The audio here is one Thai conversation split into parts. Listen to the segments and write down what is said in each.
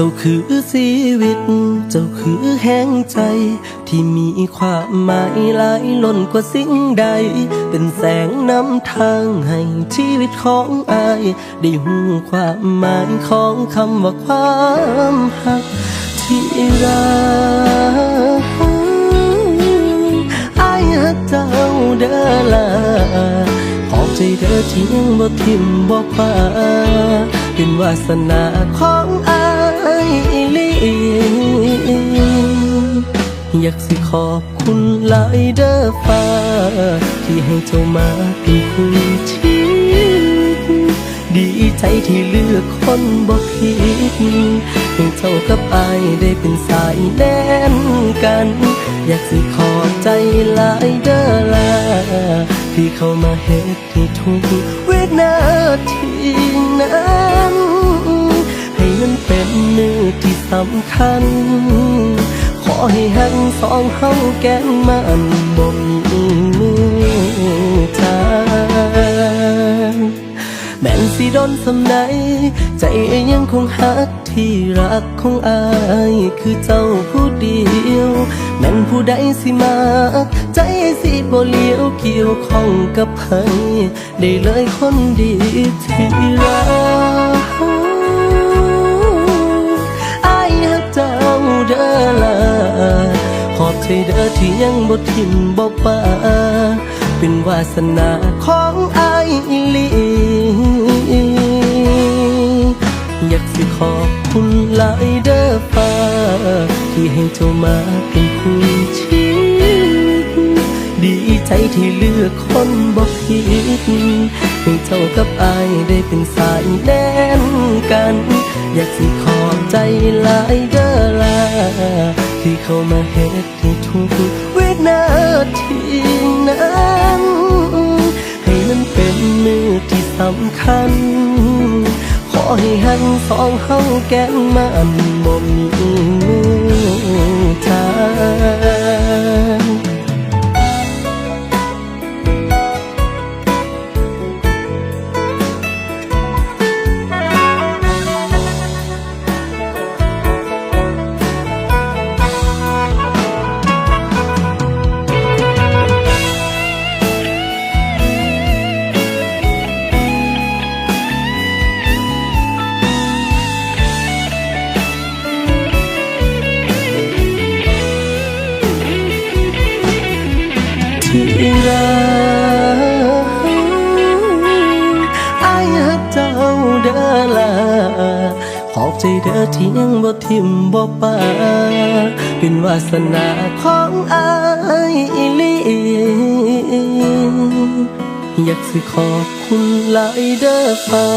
จ้าคือชีวิต เจ้าคือแห่งใจ ที่มีความหมายหลายล้นกว่าสิ่งใด เป็นแสงนำทางให้ชีวิตของอาย ได้หูความหมายของคำว่าความหักที่รักอายหักเจ้าเด้อล่ะขอบใจเธอที่ยังบ่ทิมบ่ป่าเป็นวาสนาของอาย อยากสิขอบคุณหลายเด้อฟ้า ที่ให้เจ้ามาเป็นคู่ชีวิตดีใจที่เลือกคนบ่ผิดให้เจ้ากับอายได้เป็นสายแน่นกัน อยากสิขอบใจหลายเด้อล่ะที่เข้ามาเฮ็ดให้ทุกวินาทีนั้นให้มันเป็นมือที่สำคัญ ให้หันสองเฮาแก้มมันบ่มีมือทางแม่นสิโดนสำไหนใจยังคงหักที่รักของอายคือเจ้าผู้เดียว แม่นผู้ใดสิมา ใจสิบ่เลี้ยวเกี่ยวข้องกับใครได้เลยคนดีที่รัก ใจเด้อที่ยังบ่ทิมบ่ป่าเป็นวาสนาของอายอีหลี อยากสิขอบคุณหลายเด้อฟ้า ที่ให้เจ้ามาเป็นคู่ชีวิตดีใจที่เลือกคนบ่ผิดให้เจ้ากับอายได้เป็นสายแน่นกัน อยากสิขอบใจหลายเด้อล่ะที่เข้ามาเฮ็ด สำคัญ ขอให้หันสองเฮาแก้มมันบ่มีมือทา ที่รักอายหักเจ้าเด้อล่ะขอบใจเด้อที่ยังบ่ทิมบ่ปาเป็นวาสนาของอายอีลีอยากสิขอบคุณหลายเด้อฟ้า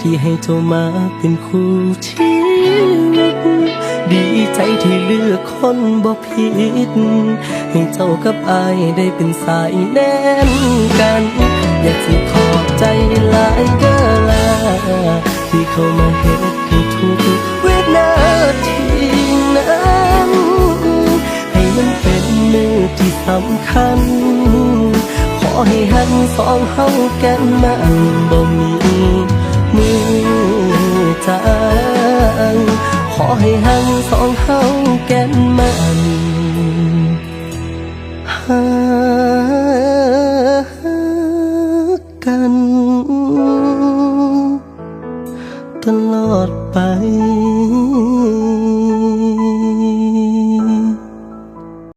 ที่ให้เจ้ามาเป็นคู่ชีวิต ดีใจที่เลือกคนบ่ผิด ให้เจ้ากับอายได้เป็นสายแน่นกัน อยากสิขอบใจหลายเดล่ะที่เข้ามาเฮ็ดให้ทุกวินาทีนั้น ให้มันเป็นมือที่สำคัญ ขอให้หันสองเฮาก้มมันบ่มี ให้หันสองเฮาแก้นมันหักกันตลอดไป